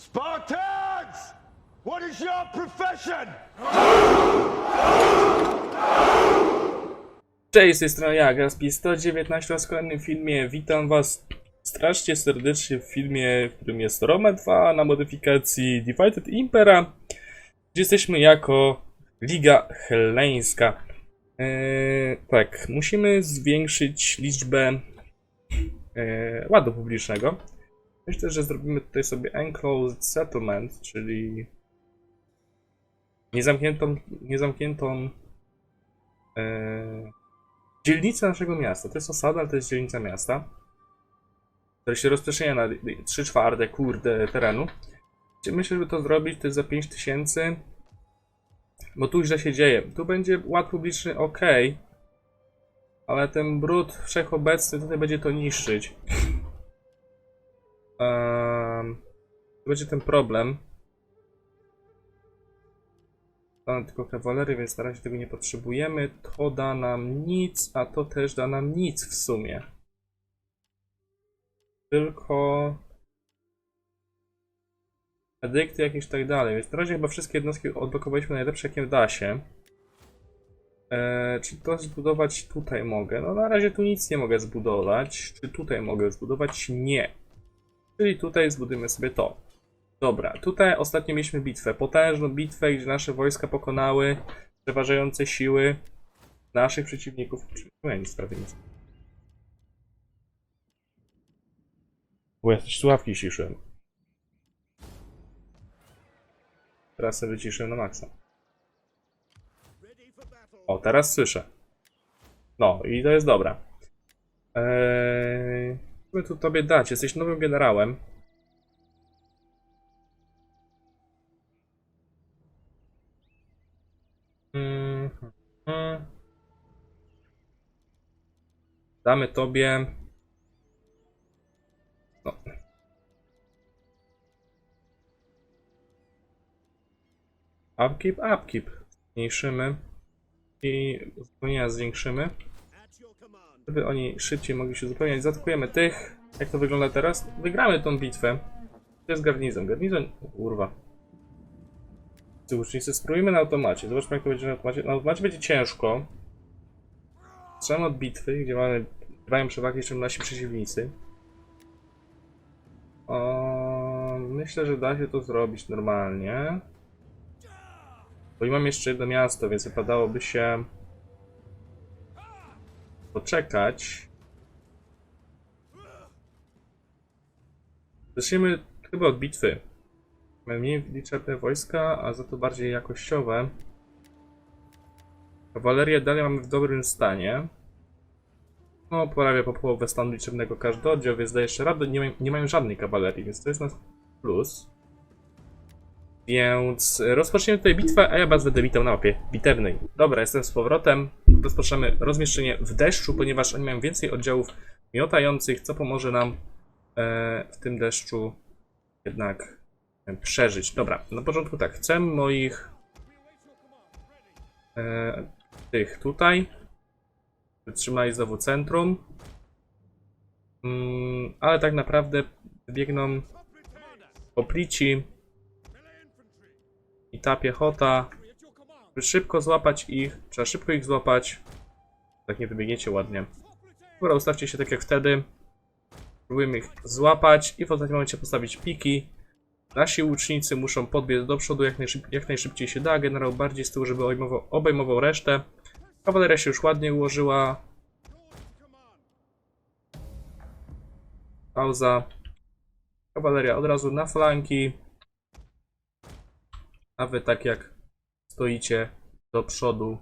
Spartans! What is your profession? Cześć, z tej strony ja, Gaspi 119 w kolejnym filmie. Witam was strasznie serdecznie w filmie, w którym jest Roma 2 na modyfikacji Divided Impera, gdzie jesteśmy jako Liga Helleńska. Eee, tak, musimy zwiększyć liczbę eee, ładu publicznego. Myślę, że zrobimy tutaj sobie Enclosed Settlement, czyli niezamkniętą, niezamkniętą eee, dzielnica naszego miasta. To jest osada, ale to jest dzielnica miasta. Która się rozprzestrzenia na 3 czwarte, kurde, terenu. Myślę, żeby to zrobić, to jest za 5000. Bo tu źle się dzieje. Tu będzie ład publiczny ok. Ale ten brud wszechobecny tutaj będzie to niszczyć. Um, będzie ten problem. Mamy tylko kawalery, więc na razie tego nie potrzebujemy. To da nam nic, a to też da nam nic w sumie. Tylko edykty jakieś tak dalej. Więc na razie chyba wszystkie jednostki odblokowaliśmy najlepsze jakie da się. Eee, czy to zbudować tutaj mogę? No na razie tu nic nie mogę zbudować. Czy tutaj mogę zbudować? Nie. Czyli tutaj zbudujemy sobie to. Dobra, tutaj ostatnio mieliśmy bitwę, potężną bitwę, gdzie nasze wojska pokonały przeważające siły naszych przeciwników. Ja nic prawie nic. Bo ja też słuchawki. Teraz sobie wyciszyłem na maksa. O, teraz słyszę. No, i to jest dobra. Eee, by tu tobie dać? Jesteś nowym generałem. Mhm. Damy tobie. No. Upkeep, upkeep. Zmniejszymy. I uzupełnienia zwiększymy. Żeby oni szybciej mogli się uzupełniać. Zaatakujemy tych. Jak to wygląda teraz? Wygramy tą bitwę. To jest garnizon. Garnizon. Kurwa. Łucznicy, spróbujmy na automacie. Zobaczmy jak to będzie na automacie. Na automacie będzie ciężko. Zaczynamy od bitwy, gdzie mamy mają przewagę jeszcze nasi przeciwnicy. O, myślę, że da się to zrobić normalnie. Bo i mam jeszcze jedno miasto, więc wypadałoby się poczekać. Zacznijmy chyba od bitwy. Mamy mniej liczebne wojska, a za to bardziej jakościowe. Kawalerię dalej mamy w dobrym stanie. No, prawie po połowę stanu liczebnego każdy oddział, więc daje jeszcze radę. Nie, mają- nie mają żadnej kawalerii, więc to jest nasz plus. Więc rozpoczniemy tutaj bitwę, a ja was będę witał na mapie bitewnej. Dobra, jestem z powrotem. Rozpoczynamy rozmieszczenie w deszczu, ponieważ oni mają więcej oddziałów miotających, co pomoże nam e, w tym deszczu jednak e, przeżyć. Dobra, na początku tak, chcę moich e, tych tutaj. Wytrzymali znowu centrum. Mm, ale tak naprawdę biegną poplici i ta piechota. Żeby szybko złapać ich, trzeba szybko ich złapać. Tak nie wybiegniecie ładnie. Dobra, ustawcie się tak jak wtedy. Próbujemy ich złapać i w ostatnim momencie postawić piki. Nasi łucznicy muszą podbiec do przodu jak, najszyb jak najszybciej się da. Generał bardziej z tyłu, żeby obejmował, obejmował resztę. Kawaleria się już ładnie ułożyła. Pauza. Kawaleria od razu na flanki. A wy tak jak stoicie do przodu.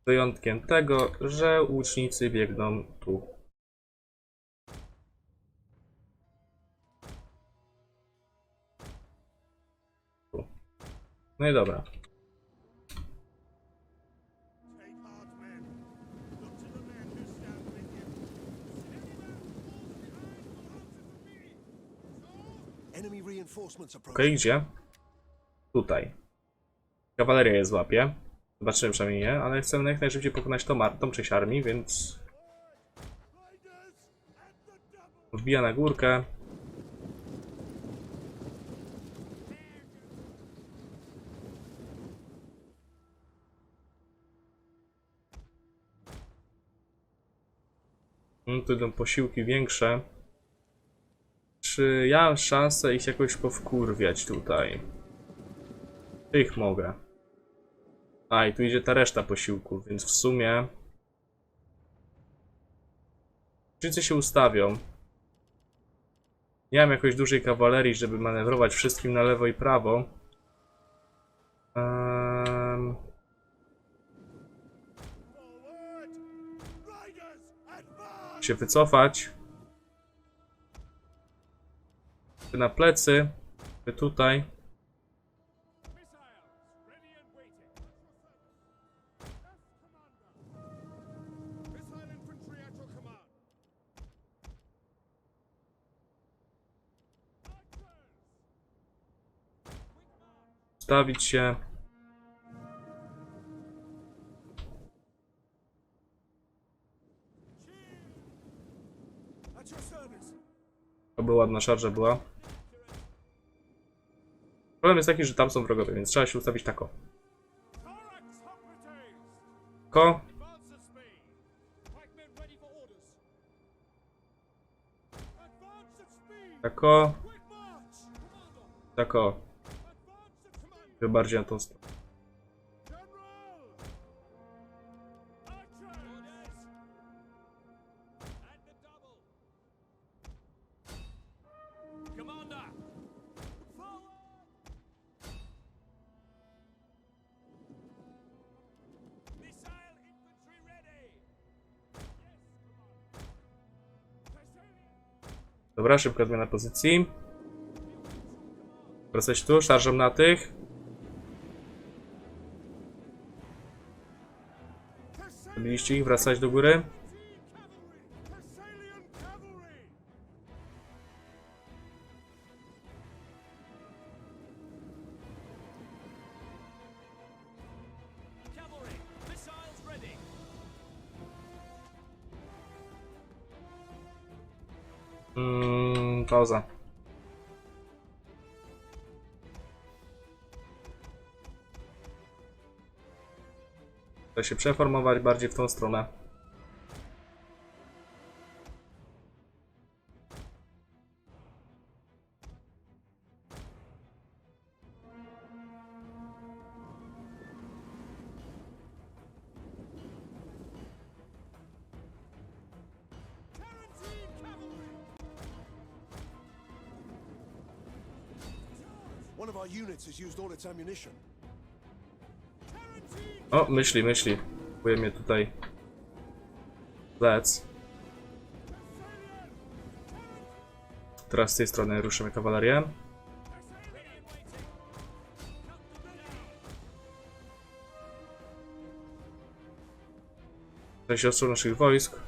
Z wyjątkiem tego, że łucznicy biegną tu. Tu. No i dobra. Okej, approaching. gdzie? Tutaj. Kawaleria je złapie. Zobaczymy przynajmniej nie, ale chcemy jak najszybciej pokonać tą, tą część armii, więc... Wbija na górkę. No, tu idą posiłki większe. Czy ja mam szansę ich jakoś powkurwiać tutaj? Tych mogę. A, i tu idzie ta reszta posiłków, więc w sumie... Wszyscy się ustawią. Nie mam jakoś dużej kawalerii, żeby manewrować wszystkim na lewo i prawo. Advance! się wycofać. Wy na plecy. Wy tutaj. Stawić się. To była ładna szarża była. Problem jest taki, że tam są wrogowie, więc trzeba się ustawić tako. Ko, tako, tako. Wy bardziej na tą stronę. Dobra, szybka zmiana pozycji. Wracać tu, szarżą na tych. Thessalian Zabiliście ich, wracać do góry. cavalry. Thessalian cavalry. Cavalry, missiles ready. Mm, pauza. Chcę się przeformować bardziej w tą stronę. One of our units has used all its ammunition. O, myśli, myśli. Próbuje mnie tutaj. Lec. Teraz z tej strony ruszymy kawalerię. Ostrzał naszych wojsk.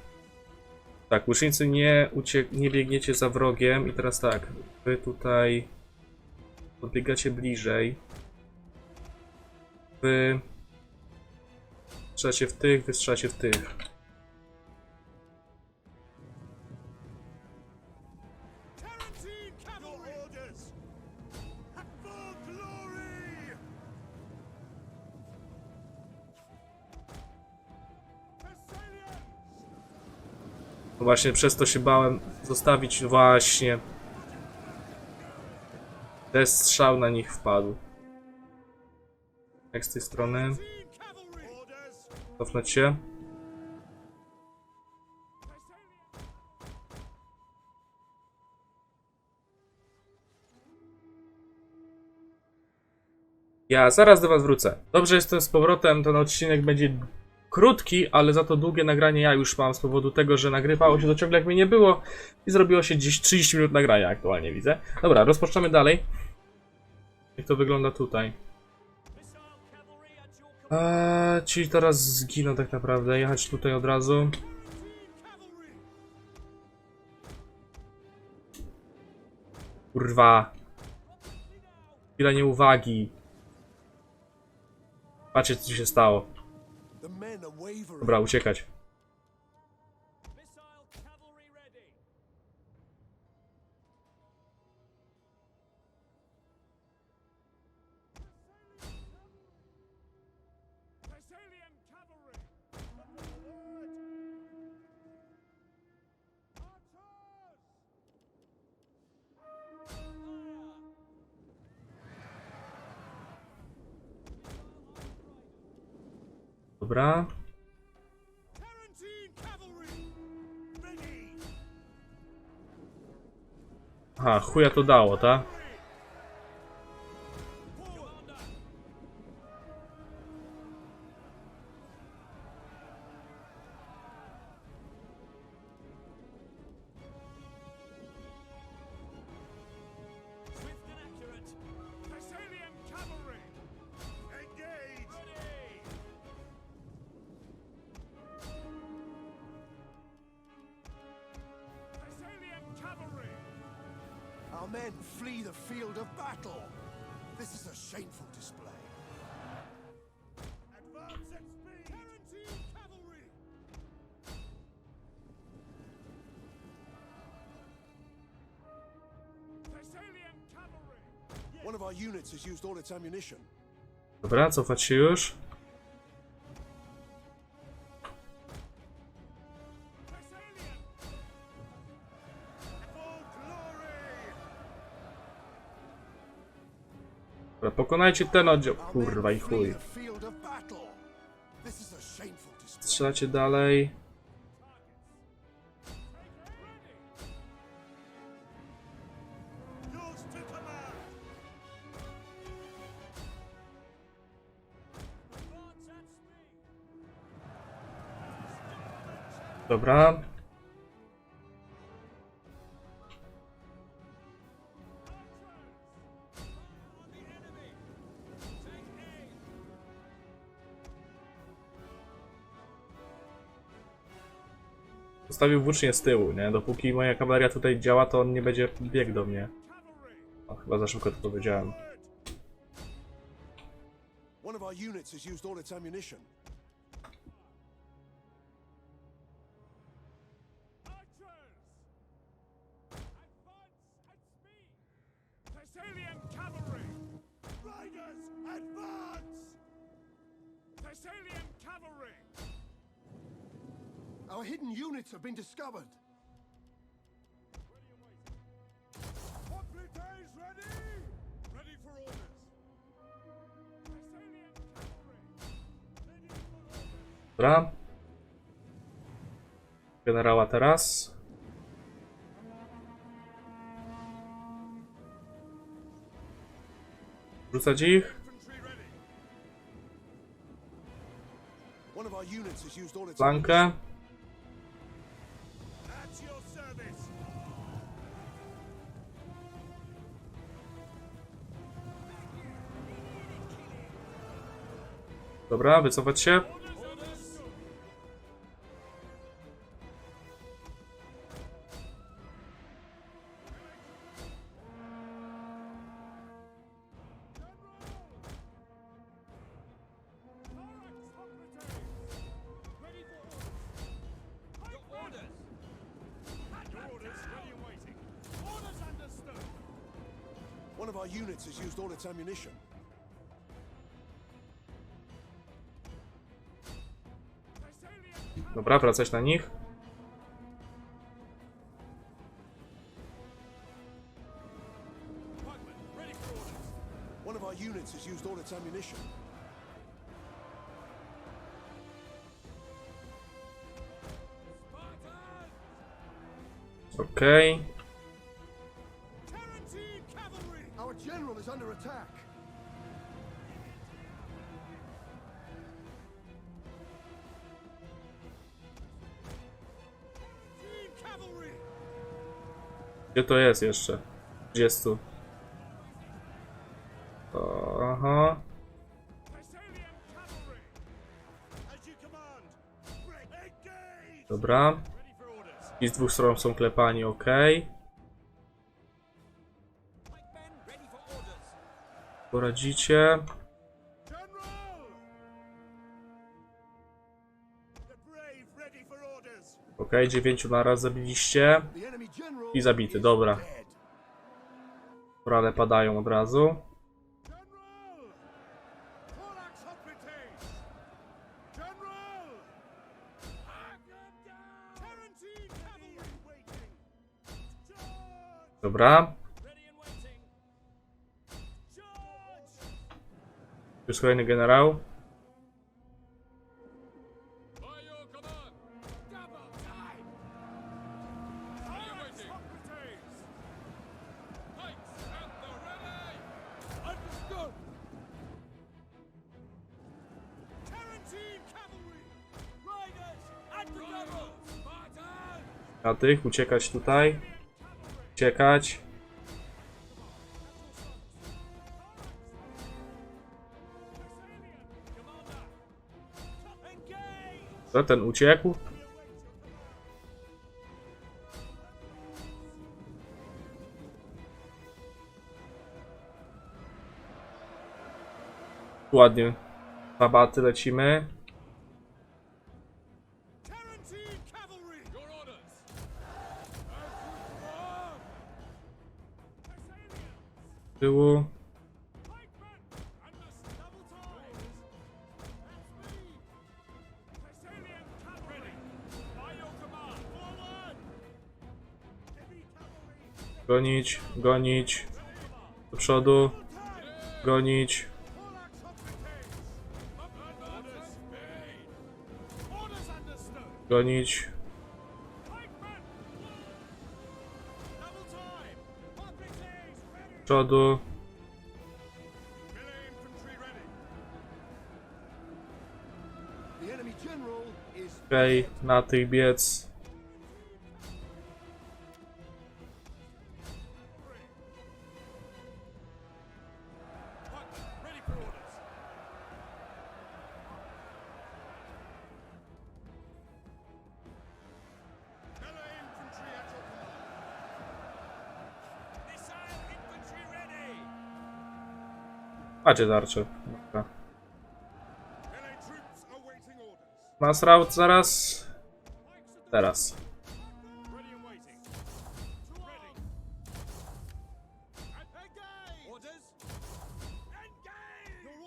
Tak, łucznicy nie, uciek nie biegniecie za wrogiem. I teraz tak, wy tutaj podbiegacie bliżej. Wy strzelacie w tych, wy strzelacie w tych. No właśnie przez to się bałem zostawić właśnie. Ten strzał na nich wpadł. Jak z tej strony? Cofnąć się. Ja zaraz do was wrócę. Dobrze, jestem z powrotem. Ten odcinek będzie krótki, ale za to długie nagranie ja już mam z powodu tego, że nagrywało się to ciągle jak mnie nie było i zrobiło się gdzieś 30 minut nagrania aktualnie widzę. Dobra, rozpoczynamy dalej. Jak to wygląda tutaj? Eee, ci teraz zginą tak naprawdę. Jechać tutaj od razu. Kurwa. Chwila nieuwagi. Patrzcie co się stało. Dobra, uciekać. Aha, chuja to dało, men flee the field of battle. This is a shameful display. Advance at speed. Tarantine cavalry. Thessalian cavalry. One of our units has used all its ammunition. Dobra, cofać się już. Dobra, pokonajcie ten oddział. Kurwa i chuj. the field of Zostawił włócznie z tyłu, nie? Dopóki moja kawaleria tutaj działa, to on nie będzie biegł do mnie. O, chyba za szybko to powiedziałem. Advance. Thessalian. Our hidden units have been discovered. Completes ready. Ready for orders. Thessalian cavalry. Ready for orders. Dobra. Generała teraz. Rzucać ich. Infantry Dobra, wycofać się. Ammunition. Dobra, wracać na nich. Pikemen, ready for orders. One of our units has used all its ammunition. Okej. Tarantine Gdzie to jest jeszcze? 20. O, Aha. Dobra. I z dwóch stron są klepani, ok. Poradzicie. Ok, dziewięciu naraz zabiliście. I zabity, dobra. Korale padają od razu. Dobra. Już kolejny generał. Na tych, uciekać tutaj. Uciekać. Co, ten uciekł? Ładnie. Babaty lecimy. Cavalry! Gonić, gonić. Do przodu. Gonić. Gonić. Przodu. Okej, na tych biec.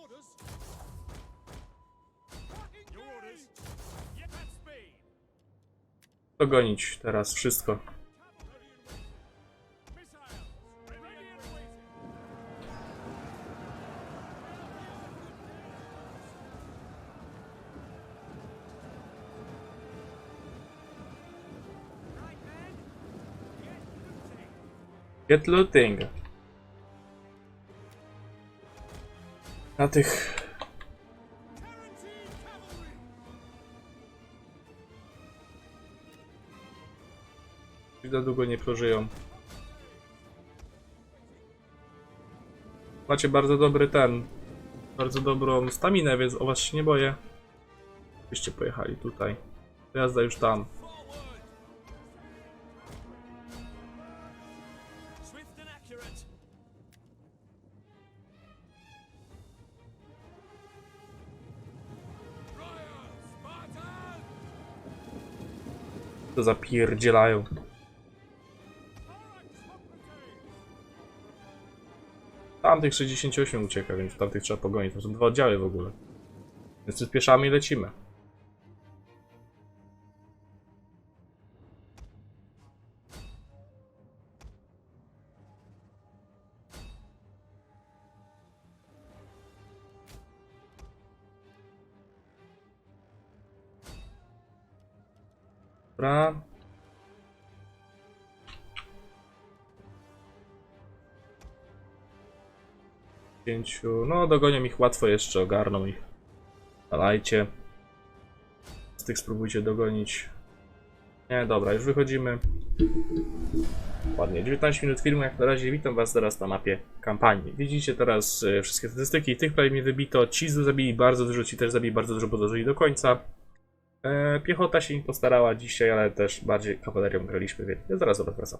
Orders? Your orders? Yep, at speed. To gonić teraz wszystko. Get looting. Na tych. Za długo nie przeżyją. Macie bardzo dobry ten. Bardzo dobrą staminę, więc o was się nie boję. Byście pojechali tutaj. Jazda już tam. To zapierdzielają. Tamtych 68 ucieka, więc tamtych trzeba pogonić. To są dwa oddziały w ogóle. Więc przyspieszamy i lecimy. Dobra. Pięciu. No, dogonią ich łatwo jeszcze, ogarną ich. Dalajcie. Z tych spróbujcie dogonić. Nie, dobra, już wychodzimy. Ładnie, 19 minut filmu, jak na razie witam was teraz na mapie kampanii. Widzicie teraz e, wszystkie statystyki, tych prawie mnie wybito, ci zabili bardzo dużo, ci też zabili bardzo dużo, bo dożyli do końca. E, piechota się nie postarała dzisiaj, ale też bardziej kawalerią graliśmy, więc ja zaraz wracam.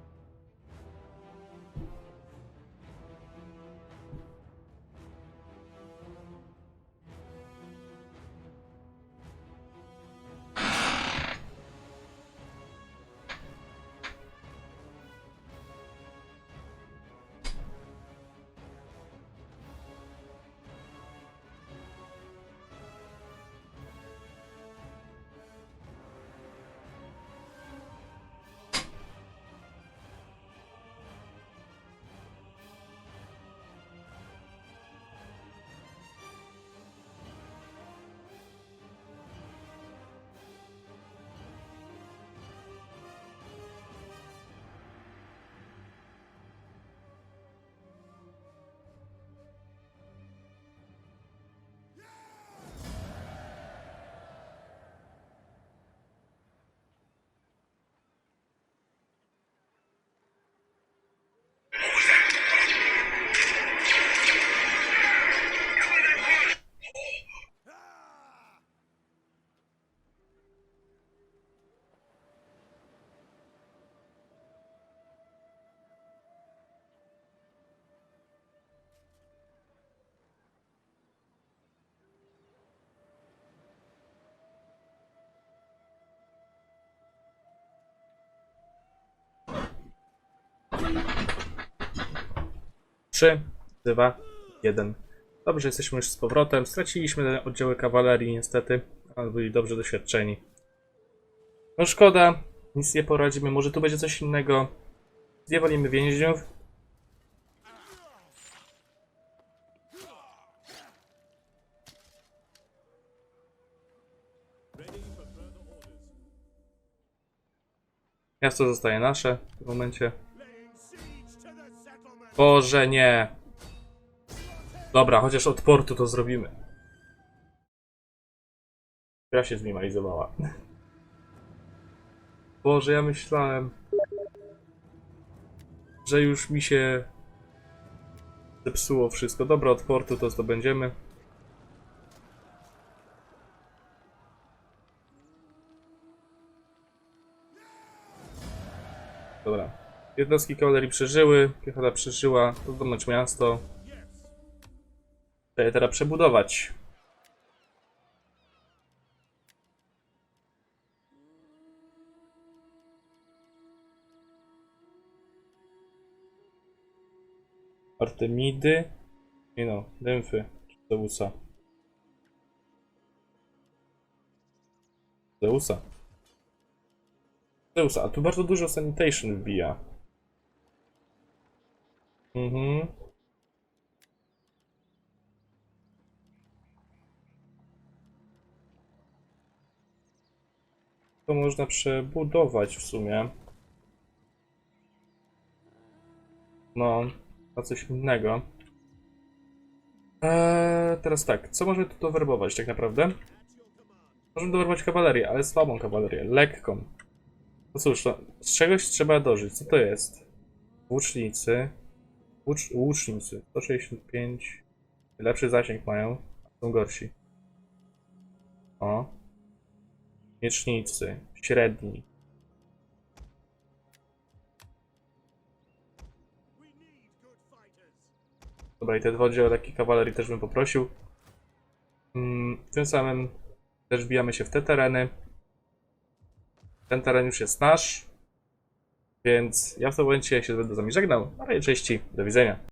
3, 2, 1. Dobrze, jesteśmy już z powrotem. Straciliśmy oddziały kawalerii niestety, ale byli dobrze doświadczeni. No szkoda, nic nie poradzimy. Może tu będzie coś innego. Zjewolimy więźniów. Miasto zostaje nasze w tym momencie. Boże, nie. Dobra, chociaż od portu to zrobimy. Gra się zminimalizowała. Boże, ja myślałem, że już mi się zepsuło wszystko. Dobra, od portu to zdobędziemy. Dobra. Jednostki kawalerii przeżyły, piechota przeżyła, zdobądź miasto. Trzeba teraz przebudować. Artemidy. Nie no, Dymfy. Zeusa. Zeusa. Zeusa, a tu bardzo dużo sanitation wbija. Mhm. To można przebudować w sumie. No, na coś innego. Eee, teraz tak, co możemy tu dowerbować tak naprawdę? Możemy dowerbować kawalerię, ale słabą kawalerię, lekką. No cóż, no, z czegoś trzeba dożyć. Co to jest? Łucznicy. Łucz, łucznicy. 165. Lepszy zasięg mają. Są gorsi. O. Miecznicy. Średni. Dobra, i te dwa oddziały takiej kawalerii też bym poprosił. Mm, tym samym też wbijamy się w te tereny. Ten teren już jest nasz. Więc ja w tym momencie się będę z wami żegnał. A cześć, do widzenia.